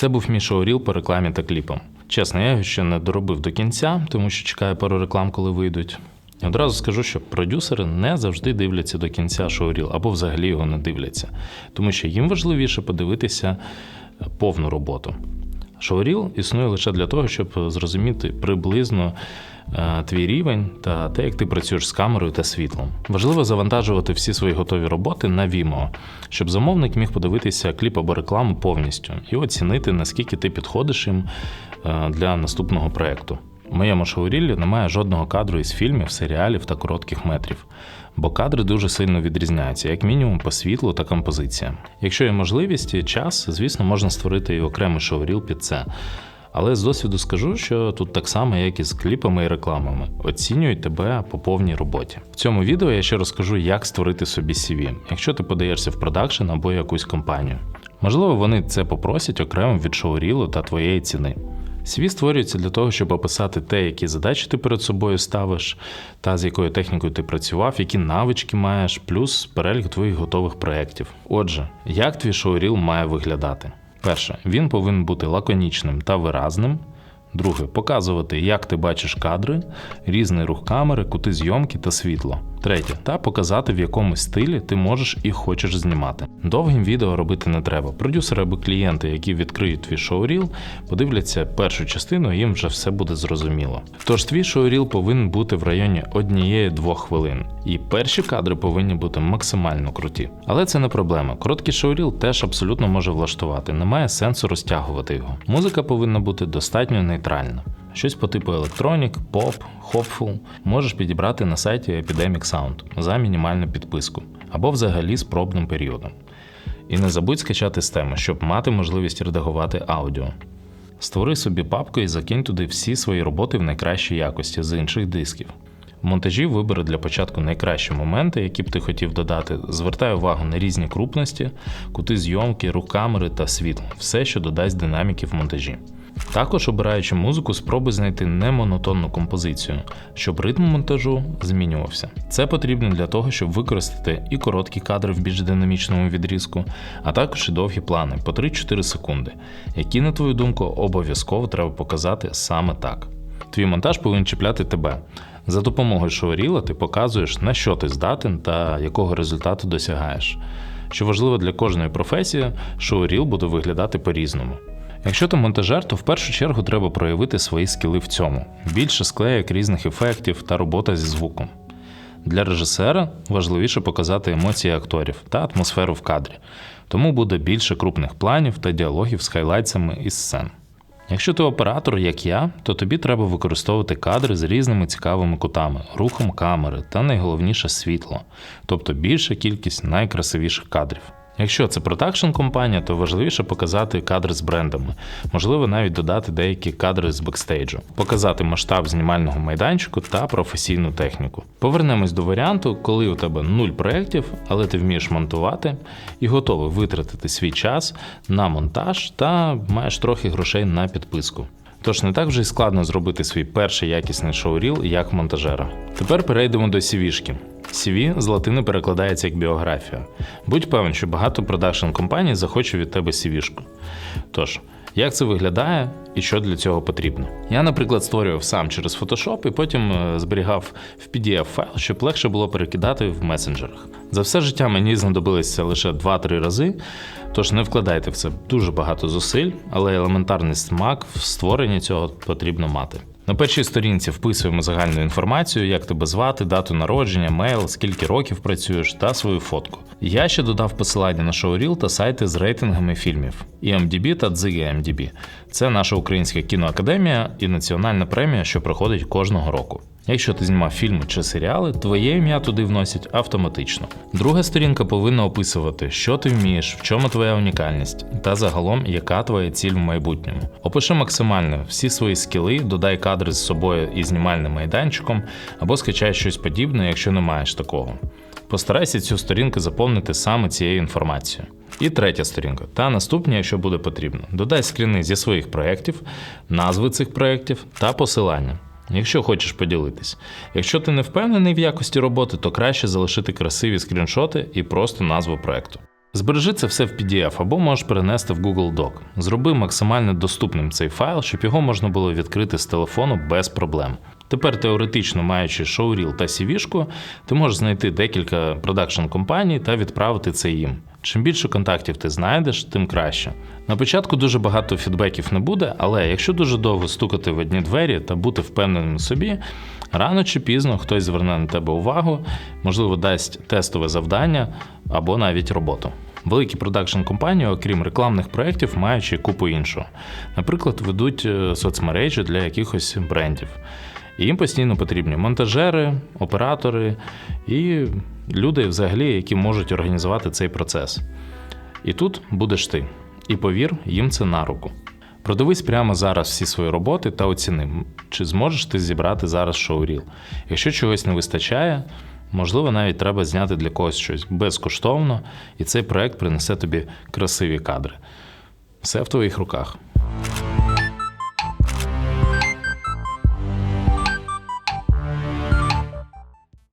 Це був мій шоуріл по рекламі та кліпам. Чесно, я його ще не доробив до кінця, тому що чекаю пару реклам, коли вийдуть. Одразу скажу, що продюсери не завжди дивляться до кінця шоуріл або взагалі його не дивляться, тому що їм важливіше подивитися повну роботу. Шоуріл існує лише для того, щоб зрозуміти приблизно е, твій рівень та те, як ти працюєш з камерою та світлом. Важливо завантажувати всі свої готові роботи на Vimeo, щоб замовник міг подивитися кліп або рекламу повністю і оцінити, наскільки ти підходиш їм е, для наступного проєкту. Моєму шоурілі немає жодного кадру із фільмів, серіалів та коротких метрів, бо кадри дуже сильно відрізняються, як мінімум по світлу та композиціям. Якщо є можливість і час, звісно, можна створити і окремий шоуріл під це. Але з досвіду скажу, що тут так само, як і з кліпами і рекламами, оцінюють тебе по повній роботі. В цьому відео я ще розкажу, як створити собі CV, якщо ти подаєшся в продакшн або якусь компанію. Можливо, вони це попросять окремо від шоурілу та твоєї ціни. CV створюється для того, щоб описати те, які задачі ти перед собою ставиш, та з якою технікою ти працював, які навички маєш, плюс перелік твоїх готових проєктів. Отже, як твій шоуріл має виглядати? Перше, він повинен бути лаконічним та виразним. Друге, показувати, як ти бачиш кадри, різний рух камери, кути зйомки та світло. Третє, та показати, в якому стилі ти можеш і хочеш знімати. Довгим відео робити не треба. Продюсери або клієнти, які відкриють твій шоуріл, подивляться першу частину, і їм вже все буде зрозуміло. Тож твій шоуріл повинен бути в районі однієї-двох хвилин, і перші кадри повинні бути максимально круті. Але це не проблема. Короткий шоуріл теж абсолютно може влаштувати. Немає сенсу розтягувати його. Музика повинна бути достатньо нейтральна. Щось по типу електронік, поп, хопфул можеш підібрати на сайті Epidemic Sound за мінімальну підписку або взагалі з пробним періодом. І не забудь скачати з теми, щоб мати можливість редагувати аудіо. Створи собі папку і закинь туди всі свої роботи в найкращій якості з інших дисків. В монтажі вибери для початку найкращі моменти, які б ти хотів додати. Звертай увагу на різні крупності, кути зйомки, рух камери та світло все, що додасть динаміки в монтажі. Також, обираючи музику, спробуй знайти немонотонну композицію, щоб ритм монтажу змінювався. Це потрібно для того, щоб використати і короткі кадри в більш динамічному відрізку, а також і довгі плани по 3-4 секунди, які, на твою думку, обов'язково треба показати саме так. Твій монтаж повинен чіпляти тебе. За допомогою шоуріла ти показуєш, на що ти здатен та якого результату досягаєш. Що важливо для кожної професії, шоуріл буде виглядати по-різному. Якщо ти монтажер, то в першу чергу треба проявити свої скіли в цьому: більше склеєк, різних ефектів та робота зі звуком. Для режисера важливіше показати емоції акторів та атмосферу в кадрі, тому буде більше крупних планів та діалогів з хайлайтсами із сцен. Якщо ти оператор, як я, то тобі треба використовувати кадри з різними цікавими кутами, рухом камери та найголовніше світло, тобто більша кількість найкрасивіших кадрів. Якщо це продакшн компанія, то важливіше показати кадри з брендами, можливо, навіть додати деякі кадри з бекстейджу, показати масштаб знімального майданчику та професійну техніку. Повернемось до варіанту, коли у тебе нуль проєктів, але ти вмієш монтувати і готовий витратити свій час на монтаж та маєш трохи грошей на підписку. Тож не так вже й складно зробити свій перший якісний шоуріл як монтажера. Тепер перейдемо до CV-шки. CV з латини перекладається як біографія. Будь певен, що багато продакшн компаній захоче від тебе CV-шку. Тож, як це виглядає і що для цього потрібно? Я, наприклад, створював сам через Photoshop і потім е, зберігав в PDF файл, щоб легше було перекидати в месенджерах. За все життя мені знадобилося лише 2-3 рази, тож не вкладайте в це дуже багато зусиль, але елементарний смак в створенні цього потрібно мати. На першій сторінці вписуємо загальну інформацію, як тебе звати, дату народження, мейл, скільки років працюєш та свою фотку. Я ще додав посилання на шоуріл та сайти з рейтингами фільмів IMDb та DZIMDb. Це наша українська кіноакадемія і національна премія, що проходить кожного року. Якщо ти знімав фільми чи серіали, твоє ім'я туди вносять автоматично. Друга сторінка повинна описувати, що ти вмієш, в чому твоя унікальність, та загалом, яка твоя ціль в майбутньому. Опиши максимально всі свої скіли, додай кадри з собою і знімальним майданчиком, або скачай щось подібне, якщо не маєш такого. Постарайся цю сторінку заповнити саме цією інформацією. І третя сторінка, та наступні, якщо буде потрібно, додай скріни зі своїх проєктів, назви цих проєктів та посилання. Якщо хочеш поділитись. Якщо ти не впевнений в якості роботи, то краще залишити красиві скріншоти і просто назву проекту. Збережи це все в PDF або можеш перенести в Google Doc. Зроби максимально доступним цей файл, щоб його можна було відкрити з телефону без проблем. Тепер теоретично маючи шоуріл та CV-шку, ти можеш знайти декілька продакшн компаній та відправити це їм. Чим більше контактів ти знайдеш, тим краще. На початку дуже багато фідбеків не буде, але якщо дуже довго стукати в одні двері та бути впевненим собі, рано чи пізно хтось зверне на тебе увагу, можливо, дасть тестове завдання або навіть роботу. Великі продакшн компанії, окрім рекламних проєктів, мають ще купу іншого. Наприклад, ведуть е, соцмережі для якихось брендів. І їм постійно потрібні монтажери, оператори і люди, взагалі, які можуть організувати цей процес. І тут будеш ти. І повір, їм це на руку. Продивись прямо зараз всі свої роботи та оціни, чи зможеш ти зібрати зараз шоуріл. Якщо чогось не вистачає, можливо, навіть треба зняти для когось щось безкоштовно, і цей проект принесе тобі красиві кадри. Все в твоїх руках.